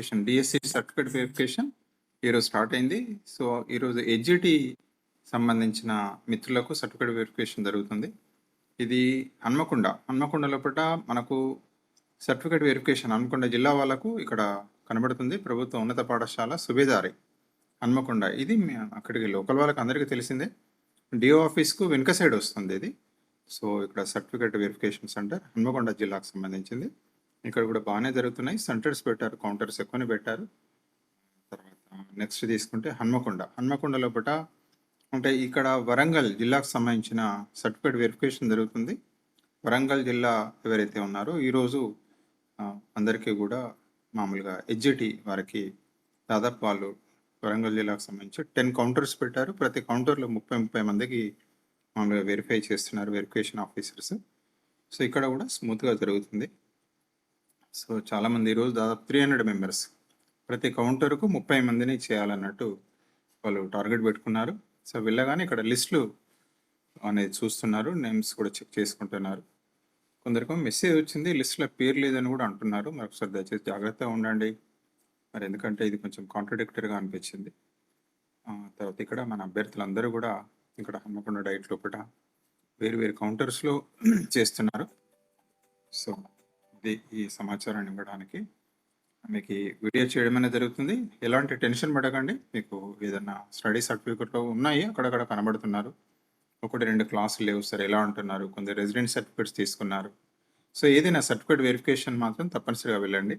Verification DSC certificate verification ఈరోజు start అయింది. So ఈరోజు ఎడ్జిటి సంబంధించిన మిత్రులకు సర్టిఫికేట్ వెరిఫికేషన్ జరుగుతుంది. ఇది హన్మకొండ. హన్మకొండ లోపల మనకు సర్టిఫికేట్ వెరిఫికేషన్ హన్మకొండ జిల్లా వాళ్ళకు ఇక్కడ కనబడుతుంది. ప్రభుత్వ ఉన్నత పాఠశాల సుబేదారి హన్మకొండ. ఇది అక్కడికి లోకల్ వాళ్ళకి అందరికీ తెలిసిందే. డిఓ ఆఫీస్కు వెనుక సైడ్ వస్తుంది ఇది. సో ఇక్కడ సర్టిఫికేట్ వెరిఫికేషన్ సెంటర్ హన్మకొండ జిల్లాకు సంబంధించింది. ఇక్కడ కూడా బాగానే జరుగుతున్నాయి. సెంటర్స్ పెట్టారు కౌంటర్స్ ఎక్కువనే పెట్టారు. తర్వాత నెక్స్ట్ తీసుకుంటే హన్మకొండ. హన్మకొండ లోపల అంటే ఇక్కడ వరంగల్ జిల్లాకు సంబంధించిన సర్టిఫికేట్ వెరిఫికేషన్ జరుగుతుంది. వరంగల్ జిల్లా ఎవరైతే ఉన్నారో ఈరోజు అందరికీ కూడా మామూలుగా ఎడ్జిటి వారికి దాదాపు వాళ్ళు వరంగల్ జిల్లాకు సంబంధించి టెన్ కౌంటర్స్ పెట్టారు. ప్రతి కౌంటర్లో ముప్పై ముప్పై మందికి మామూలుగా వెరిఫై చేస్తున్నారు వెరిఫికేషన్ ఆఫీసర్స్ సో ఇక్కడ కూడా స్మూత్గా జరుగుతుంది. సో చాలామంది ఈరోజు దాదాపు త్రీ హండ్రెడ్ మెంబర్స్ ప్రతి కౌంటర్కు ముప్పై మందిని చేయాలన్నట్టు వాళ్ళు టార్గెట్ పెట్టుకున్నారు. సో వెళ్ళగానే ఇక్కడ లిస్టులు అనేది చూస్తున్నారు. నేమ్స్ కూడా చెక్ చేసుకుంటున్నారు. కొందరికి మెసేజ్ వచ్చింది లిస్టులో పేరు లేదని కూడా అంటున్నారు. మరి ఒకసారి దయచేసి జాగ్రత్తగా ఉండండి. మరి ఎందుకంటే ఇది కొంచెం కాంట్రడిక్టరీగా అనిపించింది. తర్వాత ఇక్కడ మన అభ్యర్థులందరూ కూడా ఇక్కడ హమ్మకొండ డైట్ లోపల వేరు వేరు కౌంటర్స్లో చేస్తున్నారు. సో ఇది ఈ సమాచారాన్ని ఇవ్వడానికి మీకు ఈ వీడియో చేయడం అనేది జరుగుతుంది. ఎలాంటి టెన్షన్ పడకండి. మీకు ఏదైనా స్టడీ సర్టిఫికెట్లో ఉన్నాయి. అక్కడక్కడ కనబడుతున్నారు. ఒకటి రెండు క్లాసులు లేవు సార్. ఎలా అంటున్నారు కొందరు రెసిడెంట్ సర్టిఫికేట్స్ తీసుకున్నారు. సో ఏదైనా సర్టిఫికేట్ వెరిఫికేషన్ మాత్రం తప్పనిసరిగా వెళ్ళండి.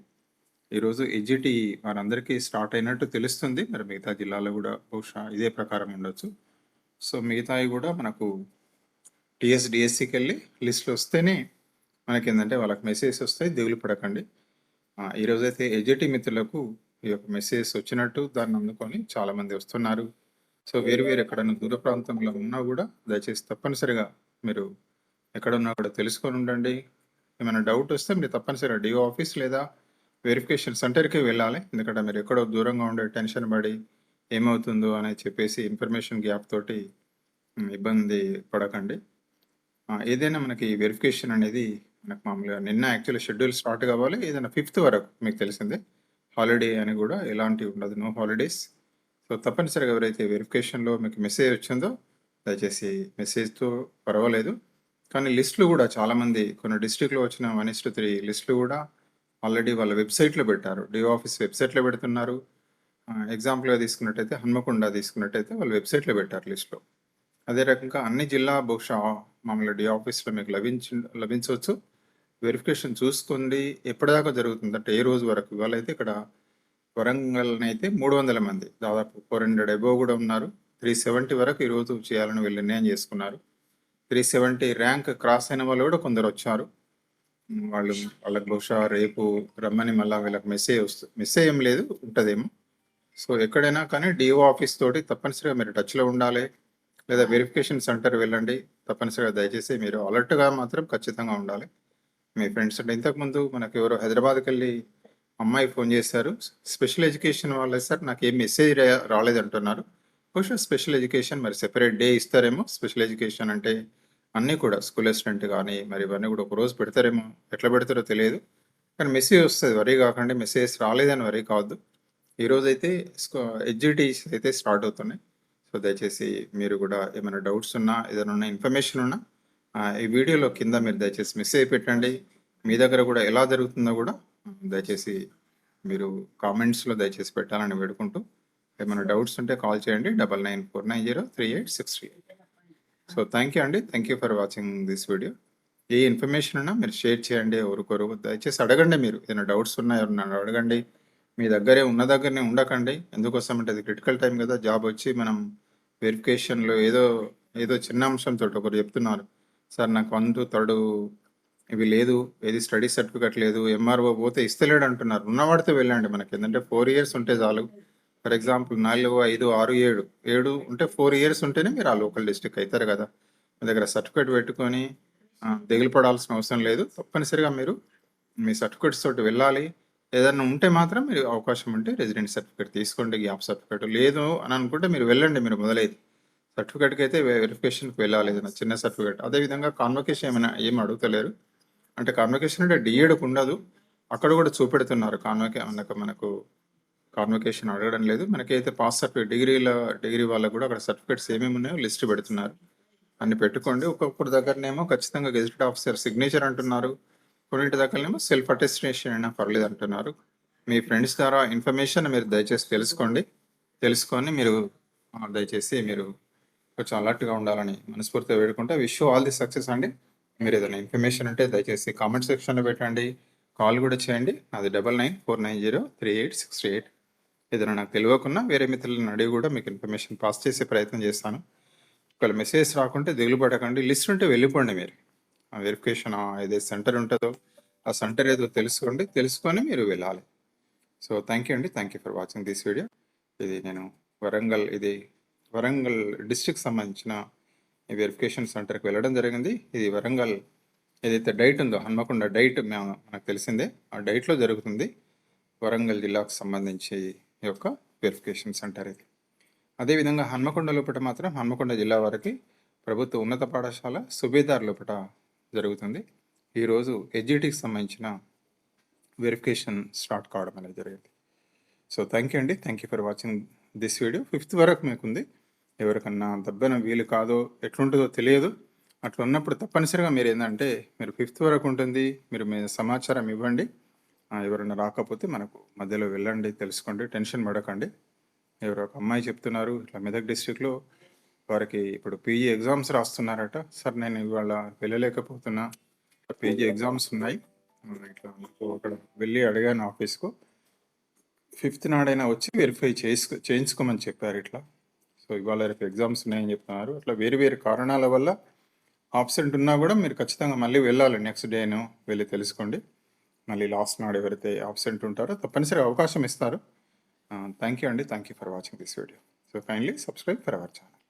ఈరోజు ఎడ్జిటి వారందరికీ స్టార్ట్ అయినట్టు తెలుస్తుంది. మరి మిగతా జిల్లాలో కూడా బహుశా ఇదే ప్రకారం ఉండొచ్చు. సో మిగతావి కూడా మనకు టీఎస్డిఎస్సికి వెళ్ళి లిస్టులు వస్తేనే మనకి ఏంటంటే వాళ్ళకి మెసేజ్ వస్తాయి దిగులు పడకండి. ఈరోజైతే ఎడ్జిటి మిత్రులకు ఈ యొక్క మెసేజ్ వచ్చినట్టు దాన్ని అందుకొని చాలామంది వస్తున్నారు. సో వేరు వేరు ఎక్కడైనా దూర ప్రాంతంలో ఉన్నా కూడా దయచేసి తప్పనిసరిగా మీరు ఎక్కడున్నా కూడా తెలుసుకొని ఉండండి. ఏమైనా డౌట్ వస్తే మీరు తప్పనిసరిగా డిఓ ఆఫీస్ లేదా వెరిఫికేషన్ సెంటర్కి వెళ్ళాలి. ఎందుకంటే మీరు ఎక్కడో దూరంగా ఉండే టెన్షన్ పడి ఏమవుతుందో అని చెప్పేసి ఇన్ఫర్మేషన్ గ్యాప్ తోటి ఇబ్బంది పడకండి. ఏదైనా మనకి వెరిఫికేషన్ అనేది మనకు మామూలుగా నిన్న యాక్చువల్లీ షెడ్యూల్ స్టార్ట్ కావాలి. ఏదైనా ఫిఫ్త్ వరకు మీకు తెలిసిందే. హాలిడే అని కూడా ఎలాంటి ఉండదు. నో హాలిడేస్ సో తప్పనిసరిగా ఎవరైతే వెరిఫికేషన్లో మీకు మెసేజ్ వచ్చిందో దయచేసి మెసేజ్తో పర్వాలేదు. కానీ లిస్టులు కూడా చాలామంది కొన్ని డిస్ట్రిక్ట్లో వచ్చిన వన్ ఇస్ త్రీ లిస్టులు కూడా ఆల్రెడీ వాళ్ళ వెబ్సైట్లో పెట్టారు. డిఓ ఆఫీస్ వెబ్సైట్లో పెడుతున్నారు. ఎగ్జాంపుల్గా తీసుకున్నట్టయితే హన్మకొండ తీసుకున్నట్టయితే వాళ్ళు వెబ్సైట్లో పెట్టారు లిస్టులో. అదే రకంగా అన్ని జిల్లా బహుశా మామూలు డి ఆఫీస్లో మీకు లభించ లభించవచ్చు. వెరిఫికేషన్ చూసుకోండి. ఎప్పటిదాకా జరుగుతుంది? అంటే ఏ రోజు వరకు? ఇవాళ అయితే ఇక్కడ వరంగల్ని అయితే మూడు వందల మంది. దాదాపు ఫోర్ హండ్రెడ్ అబోవ్ కూడా ఉన్నారు. త్రీ సెవెంటీ వరకు ఈరోజు చేయాలని వీళ్ళు నిర్ణయం చేసుకున్నారు. త్రీ సెవెంటీ ర్యాంక్ క్రాస్ అయిన వాళ్ళు కూడా కొందరు వచ్చారు. వాళ్ళు వాళ్ళకి బహుశా రేపు రమ్మని మళ్ళీ వీళ్ళకి మెసేజ్ వస్తుంది మెసేజ్ ఏం లేదు ఉంటుందేమో. సో ఎక్కడైనా కానీ డిఓ ఆఫీస్ తోటి తప్పనిసరిగా మీరు టచ్లో ఉండాలి. లేదా వెరిఫికేషన్ సెంటర్ వెళ్ళండి తప్పనిసరిగా దయచేసి మీరు అలర్ట్గా మాత్రం ఖచ్చితంగా ఉండాలి. మీ ఫ్రెండ్స్ అంటే ఇంతకుముందు మనకు ఎవరో హైదరాబాద్కి వెళ్ళి అమ్మాయి ఫోన్ చేశారు. స్పెషల్ ఎడ్యుకేషన్ వాళ్ళే సార్ నాకు ఏం మెసేజ్ రాలేదంటున్నారు. బహుశా స్పెషల్ ఎడ్యుకేషన్ మరి సెపరేట్ డే ఇస్తారేమో. స్పెషల్ ఎడ్యుకేషన్ అంటే అన్నీ కూడా స్కూల్ అసిస్టెంట్ కానీ మరి ఇవన్నీ కూడా ఒక రోజు పెడతారేమో ఎట్లా పెడతారో తెలియదు. కానీ మెసేజ్ వస్తుంది వరీ కాకండి. మెసేజ్ రాలేదని వరీ కావద్దు. ఈరోజు అయితే ఎడ్జిటీస్ అయితే స్టార్ట్ అవుతున్నాయి. సో దయచేసి మీరు కూడా ఏమైనా డౌట్స్ ఉన్నా ఏదైనా ఉన్న ఇన్ఫర్మేషన్ ఉన్నా ఈ వీడియోలో కింద మీరు దయచేసి మెసేజ్ పెట్టండి. మీ దగ్గర కూడా ఎలా జరుగుతుందో కూడా దయచేసి మీరు కామెంట్స్లో దయచేసి పెట్టాలని వేడుకుంటూ ఏమైనా డౌట్స్ ఉంటే కాల్ చేయండి. Double nine four nine zero three eight six three so thank you అండి. Thank you for watching this video A information ఉన్నా మీరు షేర్ చేయండి ఎవరికొరు దయచేసి అడగండి మీరు. ఏమైనా డౌట్స్ ఉన్నా ఎవరన్నా అడగండి. మీ దగ్గరే ఉన్న దగ్గరనే ఉండకండి. ఎందుకోసం అంటే అది క్రిటికల్ టైం కదా. జాబ్ వచ్చి మనం వెరిఫికేషన్లో ఏదో ఏదో చిన్న అంశంతో ఒకరు చెప్తున్నారు. సార్ నాకు వన్ టూ థర్డ్ ఇవి లేదు. ఏది స్టడీ సర్టిఫికెట్ లేదు. ఎంఆర్ఓ పోతే ఇస్తలేడు అంటున్నారు. ఉన్నవాడితో వెళ్ళండి మనకి. ఏంటంటే ఫోర్ ఇయర్స్ ఉంటే చాలు. ఫర్ ఎగ్జాంపుల్ నాలుగు ఐదు ఆరు ఏడు. ఏడు ఉంటే ఫోర్ ఇయర్స్ ఉంటేనే మీరు ఆ లోకల్ డిస్ట్రిక్ట్ అవుతారు కదా. మీ దగ్గర సర్టిఫికేట్ పెట్టుకొని దిగులు పడాల్సిన అవసరం లేదు. తప్పనిసరిగా మీరు మీ సర్టిఫికేట్స్ తోటి వెళ్ళాలి. ఏదైనా ఉంటే మాత్రం మీరు అవకాశం ఉంటే రెసిడెంట్ సర్టిఫికేట్ తీసుకోండి గ్యాప్ సర్టిఫికేట్ లేదు అని అనుకుంటే మీరు వెళ్ళండి మీరు మొదలైతే సర్టిఫికేట్కి అయితే వెరిఫికేషన్కి వెళ్ళాలి ఏదైనా చిన్న సర్టిఫికేట్ అదేవిధంగా కాన్వకేషన్ ఏమైనా ఏం అడుగుతలేరు. అంటే కాన్వకేషన్ అంటే డిఏడ్కి ఉండదు. అక్కడ కూడా చూపెడుతున్నారు కాన్వకే మనకు మనకు కాన్వకేషన్ అడగడం లేదు. మనకైతే పాస్ సర్టిఫికేట్ డిగ్రీల డిగ్రీ వాళ్ళకు కూడా అక్కడ సర్టిఫికేట్స్ ఏమేమి ఉన్నాయో లిస్ట్ పెడుతున్నారు. అన్ని పెట్టుకోండి. ఒక్కొక్కరి దగ్గరనేమో ఖచ్చితంగా గెజిటెడ్ ఆఫీసర్ సిగ్నేచర్ అంటున్నారు. కొన్నింటి దగ్గరనేమో సెల్ఫ్ అటెస్టినేషన్ అయినా పర్లేదు అంటున్నారు. మీ ఫ్రెండ్స్ ద్వారా ఇన్ఫర్మేషన్ మీరు దయచేసి తెలుసుకోండి. తెలుసుకొని మీరు దయచేసి మీరు కొంచెం అలర్ట్గా ఉండాలని మనస్ఫూర్తిగా వేడుకుంటే. విష్ ఆల్ ది సక్సెస్ అండి. మీరు ఏదైనా ఇన్ఫర్మేషన్ ఉంటే దయచేసి కామెంట్ సెక్షన్లో పెట్టండి. కాల్ కూడా చేయండి. అది double nine four nine zero three eight six three eight ఏదైనా నాకు తెలియకున్నా వేరే మిత్రులను అడిగి కూడా మీకు ఇన్ఫర్మేషన్ పాస్ చేసే ప్రయత్నం చేస్తాను. ఒకవేళ మెసేజ్ రాకుంటే దిగులు పడకండి. లిస్ట్ ఉంటే వెళ్ళిపోండి మీరు. వెరిఫికేషన్ ఏదైతే సెంటర్ ఉంటుందో ఆ సెంటర్ ఏదో తెలుసుకోండి తెలుసుకొని మీరు వెళ్ళాలి. సో థ్యాంక్ యూ అండి. Thank you for watching this video ఇది నేను వరంగల్ ఇది వరంగల్ డిస్ట్రిక్ట్ సంబంధించిన ఈ వెరిఫికేషన్ సెంటర్కి వెళ్ళడం జరిగింది. ఇది వరంగల్ ఏదైతే డైట్ ఉందో హన్మకొండ డైట్ మేము మనకు తెలిసిందే. ఆ డైట్లో జరుగుతుంది వరంగల్ జిల్లాకు సంబంధించి యొక్క వెరిఫికేషన్ సెంటర్ ఇది. అదేవిధంగా హన్మకొండ లోపల మాత్రం హన్మకొండ జిల్లా వారికి ప్రభుత్వ ఉన్నత పాఠశాల సుబేదార్ లోపల జరుగుతుంది. ఈరోజు ఎడ్జిటీకి సంబంధించిన వెరిఫికేషన్ స్టార్ట్ కావడం అనేది జరిగింది. సో థ్యాంక్ యూ అండి. Thank you for watching this video fifth వరకు మీకు ఉంది ఎవరికన్నా దెబ్బన వీలు కాదో ఎట్లుంటుందో తెలియదు. అట్లా ఉన్నప్పుడు తప్పనిసరిగా మీరు ఏంటంటే మీరు ఫిఫ్త్ వరకు ఉంటుంది. మీరు మీ సమాచారం ఇవ్వండి. ఎవరైనా రాకపోతే మనకు మధ్యలో వెళ్ళండి తెలుసుకోండి టెన్షన్ పడకండి. ఎవరో ఒక అమ్మాయి చెప్తున్నారు ఇట్లా మెదక్ డిస్ట్రిక్ట్లో వారికి ఇప్పుడు పీజీ ఎగ్జామ్స్ రాస్తున్నారట. సార్ నేను ఇవాళ వెళ్ళలేకపోతున్నా. పీజీ ఎగ్జామ్స్ ఉన్నాయి. ఇట్లా అక్కడ వెళ్ళి అడిగాను ఆఫీస్కు. ఫిఫ్త్ నాడైనా వచ్చి వెరిఫై చేసుకో చేయించుకోమని చెప్పారు ఇట్లా. సో ఇవాళ రేపు ఎగ్జామ్స్ ఉన్నాయని చెప్తున్నారు. అట్లా వేరు వేరు కారణాల వల్ల ఆబ్సెంట్ ఉన్నా కూడా మీరు ఖచ్చితంగా మళ్ళీ వెళ్ళాలి నెక్స్ట్ డేను వెళ్ళి తెలుసుకోండి. మళ్ళీ లాస్ట్ నాడు ఎవరైతే ఆబ్సెంట్ ఉంటారో తప్పనిసరి అవకాశం ఇస్తారు. థ్యాంక్ యూ అండి. Thank you for watching this video. So kindly subscribe for our channel.